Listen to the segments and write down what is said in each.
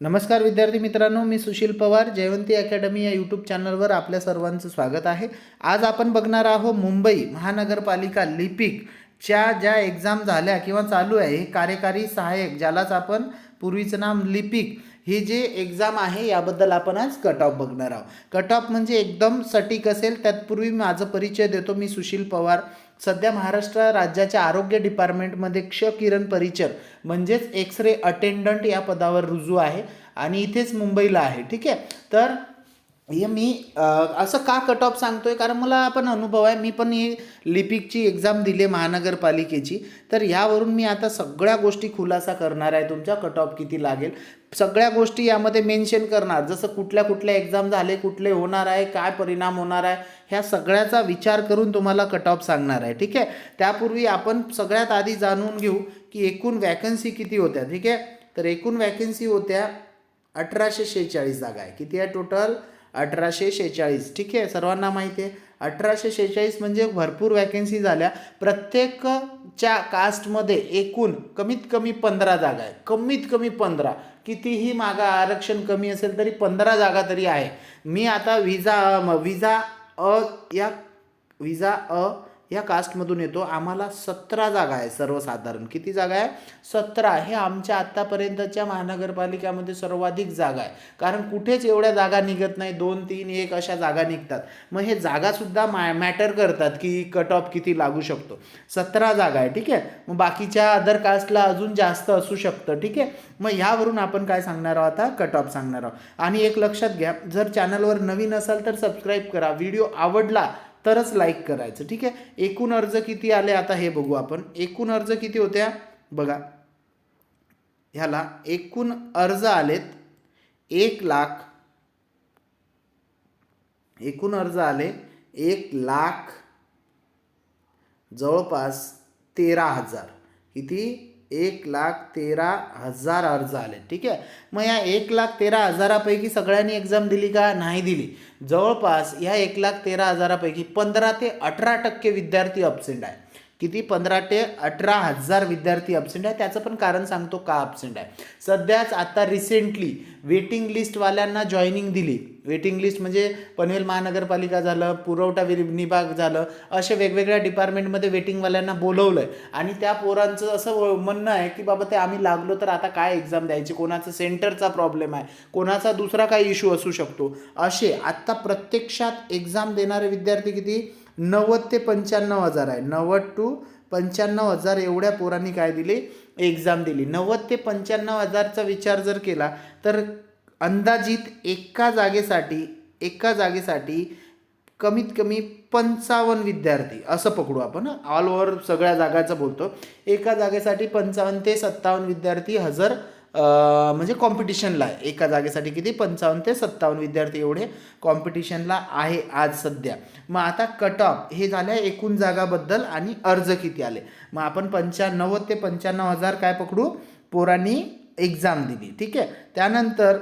नमस्कार विद्यार्थी मित्रांनो मी सुशील पवार जयवंती अकॅडमी या यूट्यूब चॅनलवर आपल्या सर्वांचं स्वागत आहे. आज आपण बघणार आहोत मुंबई महानगरपालिका लिपिकच्या ज्या एक्झाम झाल्या किंवा चालू आहे हे कार्यकारी सहाय्यक ज्यालाच आपण पूर्वीचं नाम लिपिक ही जी एक्झाम आहे याबद्दल आपण आज कट ऑफ बघणार आहोत. कट ऑफ म्हणजे एकदम सटीक असेल त्यातपूर्वी माझा परिचय देतो मी सुशील पवार. सध्या महाराष्ट्र राज्याच्या आरोग्य डिपार्टमेंटमध्ये क्ष किरण परिचर म्हणजेच एक्स रे अटेंडंट या पदावर रुजू आहे आणि इथेच मुंबईला आहे ठीक आहे? तर हे मी असं का कट ऑफ आहे कारण मला पण अनुभव आहे. मी पण ही लिपिकची एक्झाम दिली आहे महानगरपालिकेची. तर यावरून मी आता सगळ्या गोष्टी खुलासा करणार आहे. तुमच्या कट ऑफ किती लागेल? सगळ्या गोष्टी यामध्ये मेन्शन करणार. जसं कुठल्या कुठल्या एक्झाम झाले कुठले होणार आहे काय परिणाम होणार आहे ह्या सगळ्याचा विचार करून तुम्हाला कट ऑफ सांगणार आहे. ठीक आहे? त्यापूर्वी आपण सगळ्यात आधी जाणून घेऊ की एकूण वॅकन्सी किती होत्या. ठीक आहे? तर एकूण वॅकन्सी होत्या अठराशे शेहेचाळीस जागा आहे. किती आहे टोटल अठराशे शेहेचाळीस. ठीक आहे? सर्वांना माहिती आहे? अठराशे शेहेचाळीस म्हणजे भरपूर वॅकन्सी झाल्या. प्रत्येकच्या कास्टमध्ये एकूण कमीत कमी पंधरा जागा आहे कमीत कमी पंधरा. कितीही मागा आरक्षण कमी असेल तरी पंधरा जागा तरी आहे. मी आता विजा म- विजा अ या विजा अ या कास्टमधून येतो. आम्हाला सतरा जागा आहे सर्वसाधारण. किती जागा आहे? सतरा. हे आमच्या आत्तापर्यंतच्या महानगरपालिकामध्ये सर्वाधिक जागा आहे. कारण कुठेच एवढ्या जागा निघत नाही. दोन तीन एक अशा जागा निघतात. मग हे जागासुद्धा मा मॅटर करतात की कट ऑफ किती लागू शकतो. सतरा जागा आहे. ठीक आहे? मग बाकीच्या अदर कास्टला अजून जास्त असू शकतं. ठीक आहे? मग ह्यावरून आपण काय सांगणार आहोत आता? कट ऑफ सांगणार आहोत. आणि एक लक्षात घ्या. जर चॅनलवर नवीन असाल तर सबस्क्राईब करा. व्हिडिओ आवडला तरच लाईक करायचं. ठीक आहे? एकूण अर्ज किती आले? आता हे बघू आपण. एकूण अर्ज किती होत्या? बघा. ह्याला एकूण अर्ज आलेत एक लाख. एकूण अर्ज आले एक लाख जवळपास तेरा हजार. किती? एक लाख तेरा हजार अर्ज आले. ठीक आहे? मग या एक लाख तेरा हजारापैकी सगळ्यांनी एक्झाम दिली का? नाही दिली. जवळपास या एक लाख तेरा हजारापैकी पंधरा ते अठरा टक्के विद्यार्थी अब्सेंट आहे. किती? पंधरा ते अठरा हजार विद्यार्थी अब्सेंट आहे. त्याचं पण कारण सांगतो का अब्सेंट आहे. सध्याच आता रिसेंटली वेटिंग लिस्टवाल्यांना जॉईनिंग दिली. वेटिंग लिस्ट म्हणजे पनवेल महानगरपालिका झालं पुरवठा वि- विभाग झालं असे वेगवेगळ्या डिपार्टमेंटमध्ये वेटिंगवाल्यांना बोलवलं आहे आणि त्या पोरांचं असं म्हणणं आहे की बाबा ते आम्ही लागलो तर आता काय एक्झाम द्यायची? कोणाचं सेंटरचा प्रॉब्लेम आहे. कोणाचा दुसरा काही इश्यू असू शकतो. असे आत्ता प्रत्यक्षात एक्झाम देणारे विद्यार्थी किती? नव्वद ते पंच्याण्णव हजार आहे. नव्वद टू पंच्याण्णव हजार एवढ्या पोरांनी काय दिली? एक्झाम दिली. नव्वद ते पंच्याण्णव हजारचा विचार जर केला तर अंदाजित एका जागेसाठी एका जागेसाठी कमीत कमी पंचावन्न विद्यार्थी असं पकडू आपण ऑल ओव्हर सगळ्या जागाचं बोलतो. एका जागेसाठी पंचावन्न ते सत्तावन्न विद्यार्थी हजर म्हणजे कॉम्पिटिशनला आहे. एका जागेसाठी किती? पंचावन्न ते सत्तावन्न विद्यार्थी एवढे कॉम्पिटिशनला आहे आज सध्या. मग आता कट ऑफ हे झाल्या एकूण जागाबद्दल आणि अर्ज किती आले? मग आपण पंच्याण्णव ते पंच्याण्णव हजार काय पकडू? पोरांनी एक्झाम दिली. ठीक आहे? त्यानंतर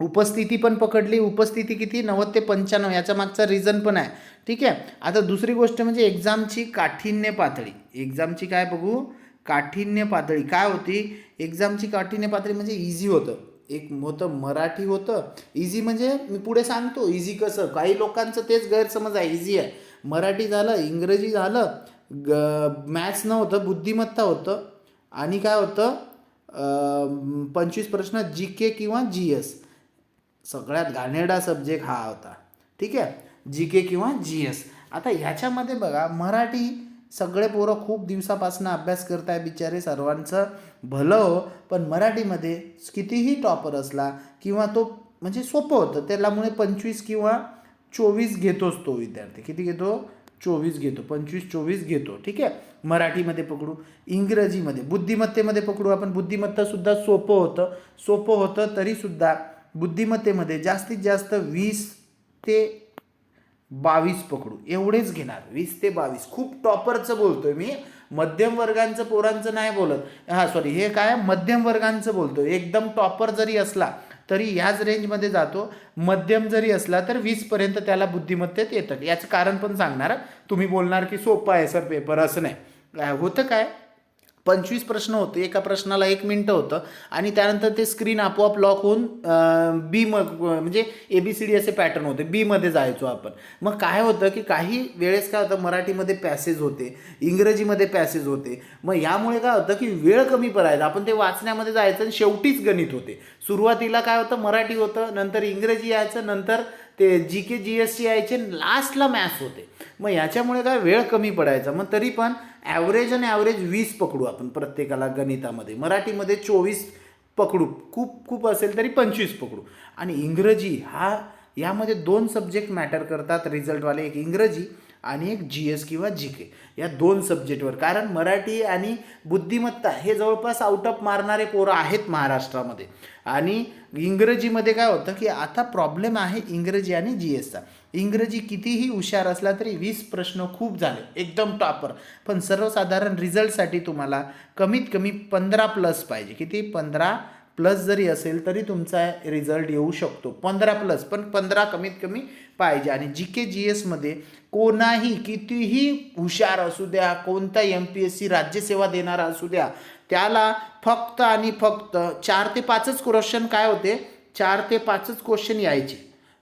उपस्थिती पण पकडली. उपस्थिती किती? नव्वद ते पंच्याण्णव याच्या मागचा रिझन पण आहे. ठीक आहे? आता दुसरी गोष्ट म्हणजे एक्झामची काठिण्य पातळी. एक्झामची काय बघू? काठिण्य पातळी. काय होती? एक्झामची काठिण्य पातळी म्हणजे इझी होतं. एक होतं मराठी होतं. इझी म्हणजे मी पुढे सांगतो इझी कसं? काही लोकांचं तेच गैरसमज आहे इझी आहे. मराठी झालं इंग्रजी झालं ग मॅथ्स नव्हतं बुद्धिमत्ता होतं. आणि काय होतं? पंचवीस प्रश्न जी के किंवा जी एस सगळ्यात घाणेरडा सब्जेक्ट हा होता. ठीक आहे? जी के किंवा जी एस आता ह्याच्यामध्ये बघा मराठी सगळे पोरं खूप दिवसापासून अभ्यास करताय बिचारे सर्वांचं. भलं हो पण मराठीमध्ये कितीही टॉपर असला किंवा तो म्हणजे सोपं होतं. त्यालामुळे पंचवीस किंवा चोवीस घेतोच तो विद्यार्थी. किती घेतो? चोवीस घेतो. पंचवीस चोवीस घेतो. ठीक आहे? मराठीमध्ये पकडू इंग्रजीमध्ये बुद्धिमत्तेमध्ये पकडू. आपण बुद्धिमत्तासुद्धा सोपं होतं. सोपं होतं तरीसुद्धा बुद्धिमत्तेमध्ये जास्तीत जास्त वीस ते बावीस पकडू. एवढेच घेणार. वीस ते बावीस. खूप टॉपरचं बोलतोय मी. मध्यम वर्गांचं पोरांचं नाही बोलत. हां सॉरी हे काय? मध्यम वर्गांचं बोलतो एकदम टॉपर जरी असला तरी ह्याच रेंजमध्ये जातो. मध्यम जरी असला तर वीसपर्यंत त्याला बुद्धिमत्तेत येतं याचं कारण पण सांगणार. तुम्ही बोलणार की सोपं आहे सर पेपर असं नाही. काय होतं काय? पंचवीस प्रश्न होते एका प्रश्नाला एक मिनटं होतं आणि त्यानंतर ते स्क्रीन आपोआप लॉक होऊन बी म म्हणजे ए बी सी डी असे पॅटर्न होते. बीमध्ये जायचो आपण. मग काय होतं की काही वेळेस काय होतं मराठीमध्ये पॅसेज होते इंग्रजीमध्ये पॅसेज होते. मग यामुळे काय होतं की वेळ कमी पडायचा. आपण ते वाचण्यामध्ये जायचं आणि शेवटीच गणित होते. सुरुवातीला काय होतं मराठी होतं नंतर इंग्रजी यायचं नंतर ते जी के जी एस सी यायचे लास्टला मॅथ्स होते. मग याच्यामुळे काय वेळ कमी पडायचा. मग तरी पण ॲव्हरेज आणि ॲव्हरेज वीस पकडू आपण प्रत्येकाला गणितामध्ये. मराठीमध्ये चोवीस पकडू. खूप खूप असेल तरी पंचवीस पकडू. आणि इंग्रजी हा यामध्ये दोन सब्जेक्ट मॅटर करतात रिझल्टवाले एक इंग्रजी आणि एक जी एस किंवा जी के या दोन सब्जेक्टवर कारण मराठी आणि बुद्धिमत्ता हे जवळपास आउट ऑफ मारणारे पोरं आहेत महाराष्ट्रामध्ये. आणि इंग्रजीमध्ये काय होतं की आता प्रॉब्लेम आहे इंग्रजी आणि जी एसचा इंग्रजी कितीही हुशार असला तरी वीस प्रश्न खूप झाले एकदम टॉपर. पण सर्वसाधारण रिझल्टसाठी तुम्हाला कमीत कमी पंधरा प्लस पाहिजे. किती? पंधरा प्लस जरी असेल तरी तुमचा रिझल्ट येऊ शकतो. पंधरा प्लस पण पंधरा कमीत कमी पाहिजे. आणि जी के जी एसमध्ये कोणाही कितीही हुशार असू द्या कोणता एम पी एस सी राज्यसेवा देणारा असू द्या त्याला फक्त आणि फक्त चार ते पाचच क्वेश्चन काय होते? चार ते पाचच क्वेश्चन यायचे.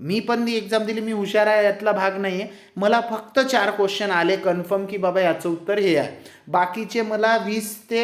मी पण ती एक्झाम दिली मी हुशार आहे यातला भाग नाही आहे मला फक्त चार क्वेश्चन आले कन्फर्म की बाबा याचं उत्तर हे आहे. बाकीचे मला वीस ते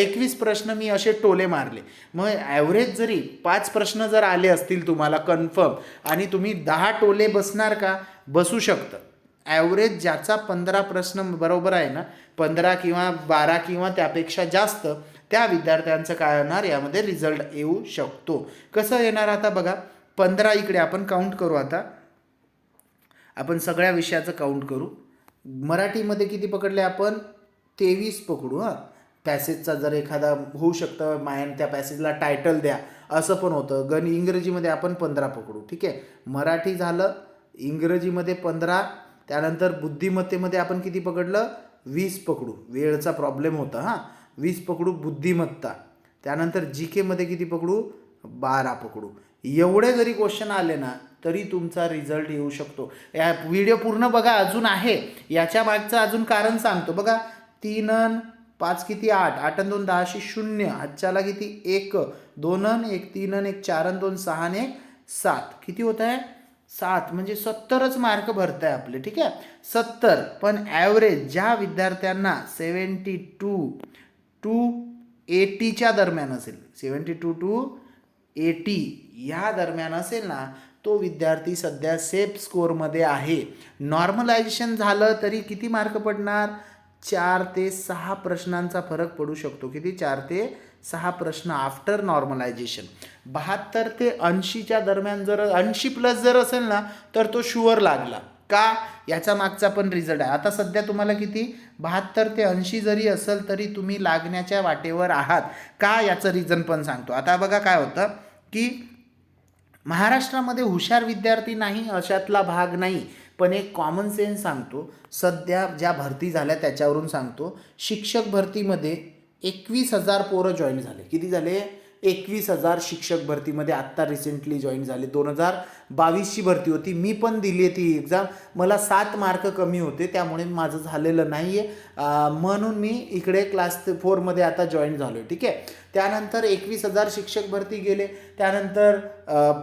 एकवीस प्रश्न मी असे टोले मारले. मग ॲव्हरेज जरी पाच प्रश्न जर आले असतील तुम्हाला कन्फर्म आणि तुम्ही दहा टोले बसणार का? बसू शकतं. ॲव्हरेज ज्याचा पंधरा प्रश्न बरोबर आहे ना पंधरा किंवा बारा किंवा त्यापेक्षा जास्त त्या विद्यार्थ्यांचं काय होणार? यामध्ये रिझल्ट येऊ शकतो. कसं येणार आता बघा? पंधरा इकडे आपण काउंट करू आता. आपण सगळ्या विषयाचं काउंट करू. मराठीमध्ये किती पकडले आपण? तेवीस पकडू हां. पॅसेजचा जर एखादा होऊ शकतं मायन त्या पॅसेजला टायटल द्या. असं पण होतं. गण इंग्रजीमध्ये आपण पंधरा पकडू ठीक आहे? मराठी झालं इंग्रजीमध्ये पंधरा त्यानंतर बुद्धिमत्तेमध्ये आपण किती पकडलं? वीस पकडू. वेळचा प्रॉब्लेम होता हां. वीस पकडू बुद्धिमत्ता. त्यानंतर जी केमध्ये किती पकडू? बारा पकडू. एवढे जरी क्वेश्चन आले ना तरी तुमचा रिझल्ट येऊ शकतो. या व्हिडिओ पूर्ण बघा अजून आहे. याच्या मागचं अजून कारण सांगतो. बघा तीन अन पाच किती आठ? आठ अन दोन दहाशे शून्य. आजच्याला किती? एक. दोन अन एक तीन अन एक चार अन दोन सहा अन एक सात. किती होत आहे? सात. म्हणजे सत्तरच मार्क भरत आहे आपले. ठीक आहे? सत्तर. पण ॲव्हरेज ज्या विद्यार्थ्यांना सेवन्टी टू टू एटीच्या दरम्यान असेल सेवन्टी टू टू एटी ह्या दरम्यान असेल ना तो विद्यार्थी सध्या सेफ स्कोअरमध्ये आहे. नॉर्मलायझेशन झालं तरी किती मार्क पडणार? चार ते सहा प्रश्नांचा फरक पडू शकतो. किती? चार ते सहा प्रश्न आफ्टर नॉर्मलायझेशन बहात्तर ते ऐंशीच्या दरम्यान जर ऐंशी प्लस जर असेल ना तर तो शुअर लागला. का? याचा मागचा पण रिझल्ट आहे. आता सध्या तुम्हाला किती? बहात्तर ते ऐंशी जरी असेल तरी तुम्ही लागण्याच्या वाटेवर आहात. का याचं रिझन पण सांगतो. आता बघा काय होतं की महाराष्ट्रामध्ये हुशार विद्यार्थी नाही अशातला भाग नाही. पण एक कॉमन सेन्स सांगतो. सध्या ज्या भरती झाल्या त्याच्यावरून सांगतो. शिक्षक भरतीमध्ये एकवीस हजार पोरं जॉईन झाले. किती झाले? एकवीस हजार शिक्षक भरतीमध्ये आत्ता रिसेंटली जॉईन झाले. दोन हजार बावीसची भरती होती. मी पण दिली आहे ती एक्झाम मला सात मार्क कमी होते. त्यामुळे माझं झालेलं नाही आहे म्हणून मी इकडे क्लास फोरमध्ये आता जॉईन झालो आहे ठीक आहे? त्यानंतर एकवीस हजार शिक्षक भरती गेले. त्यानंतर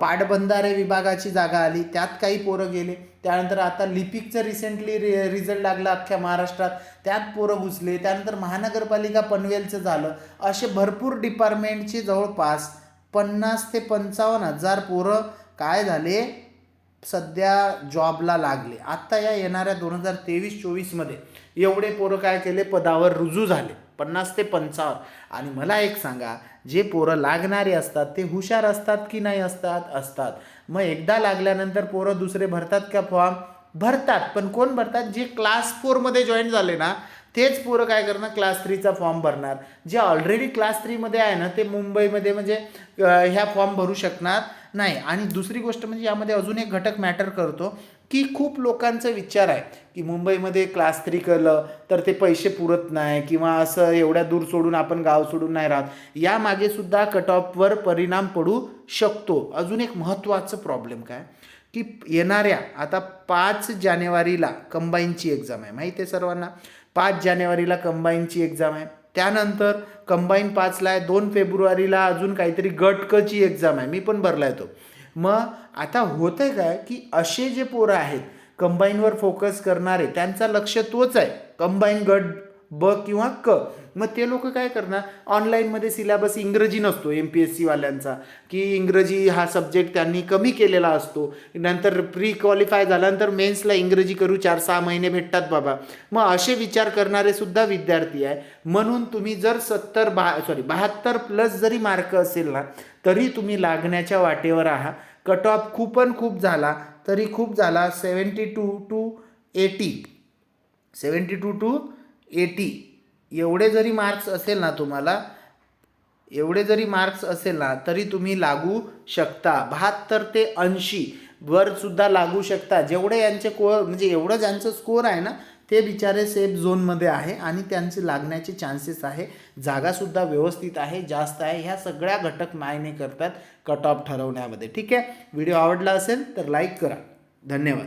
पाटबंधारे विभागाची जागा आली. त्यात काही पोरं गेले. त्यानंतर आता लिपिकचं रिसेंटली रि रिझल्ट लागला अख्ख्या महाराष्ट्रात. त्यात पोरं घुसले. त्यानंतर महानगरपालिका पनवेलचं झालं. असे भरपूर डिपार्टमेंटचे जवळपास पन्नास ते पंचावन्न हजार पोरं काय झाले? सध्या जॉबला लागले. आत्ता या येणाऱ्या दोन हजार तेवीस चोवीसमध्ये एवढे पोरं काय केले? पदावर रुजू झाले. पन्नास ते पंचावन्न. आणि मला एक सांगा जे पोरं लागणारे असतात ते हुशार असतात की नाही असतात? असतात. मग एकदा लागल्यानंतर पोरं दुसरे भरतात का फॉर्म भरतात. पण कोण भरतात? जे क्लास फोरमध्ये जॉईन झाले ना तेच पोरं काय करणार? क्लास थ्रीचा फॉर्म भरणार. जे ऑलरेडी क्लास थ्रीमध्ये आहे ना ते मुंबईमध्ये म्हणजे ह्या फॉर्म भरू शकणार नाही. आणि दुसरी गोष्ट म्हणजे यामध्ये अजून एक घटक मॅटर करतो. की खूप लोकांचा विचार आहे की मुंबईमध्ये क्लास थ्री केलं तर ते पैसे पुरत नाही किंवा असं एवढ्या दूर सोडून आपण गाव सोडून नाही राहत. यामागे सुद्धा कट ऑफवर परिणाम पडू शकतो. अजून एक महत्त्वाचं प्रॉब्लेम काय? की येणाऱ्या आता पाच जानेवारीला कंबाईनची एक्झाम आहे. माहिती आहे सर्वांना? पाच जानेवारीला कंबाईनची एक्झाम आहे. त्यानंतर कंबाईन पाचला आहे दोन फेब्रुवारीला अजून काहीतरी गटकची एक्झाम आहे. मी पण भरला आहे तो. मग आता होतंय काय की असे जे पोरं आहेत कंबाईनवर फोकस करणारे त्यांचा लक्ष तोच आहे. कंबाईन गट ब किंवा क. मग ते लोक काय करणार? ऑनलाईनमध्ये सिलेबस इंग्रजी नसतो एम पी एस सीवाल्यांचा की इंग्रजी हा सब्जेक्ट त्यांनी कमी केलेला असतो. नंतर प्री क्वालिफाय झाल्यानंतर मेन्सला इंग्रजी करू चार सहा महिने भेटतात बाबा. मग असे विचार करणारे सुद्धा विद्यार्थी आहे. म्हणून तुम्ही जर सत्तर बहा सॉरी बहात्तर प्लस जरी मार्क असेल ना तरी तुम्ही लागण्याच्या वाटेवर आहात कट ऑफ खूपन खूप झाला तरी खूप झाला. Seventy two two eighty seventy two two eighty. एवढे जरी मार्क्स असेल ना तुम्हाला एवढे जरी मार्क्स असेल ना तरी तुम्ही लागू शकता. बहात्तर ते ऐंशी वरसुद्धा लागू शकता. जेवढे यांचे को म्हणजे एवढं ज्यांचं स्कोअर आहे ना ते बिचारे सेफ झोनमध्ये आहे आणि त्यांचे लागण्याचे चान्सेस आहे. जागासुद्धा व्यवस्थित आहे जास्त आहे. ह्या सगळ्या घटक मायने करतात कट ऑफ ठरवण्यामध्ये. ठीक आहे? व्हिडिओ आवडला असेल तर लाईक करा. धन्यवाद.